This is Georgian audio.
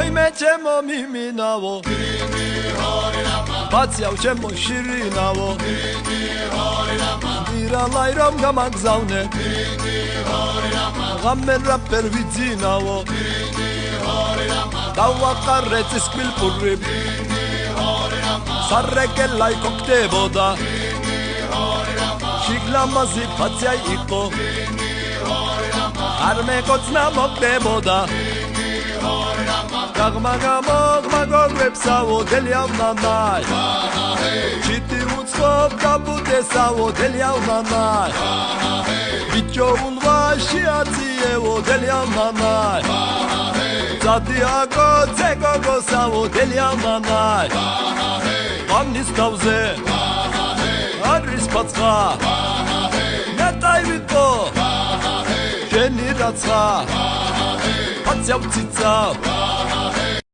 ვოიმე ჩემო მიმინავო ბაციავ ჩემო შირინავო მირალაი რომ გამაგზავნე ღამე რაპერ ვიძინავო დავაყარე წისკვილპური სარეკელაი კოქტებოდა შიგლამაზი ფაციაი იყო არ მეკოცნა მოკდებოდა გაღმა გამოგმა გოგებსავო დელიავ მამაი ჩიტი უცხობ გაბუდესავო დელიავ მამაი ბიჭო ულვაში აციევო დელიავ მამაი ზადიაკო ზეგოგოსავო დელიავ მამაი ამნის თავზე არის პაცხა ნატაი ვიყო შენი რაცხა აცავ ციცა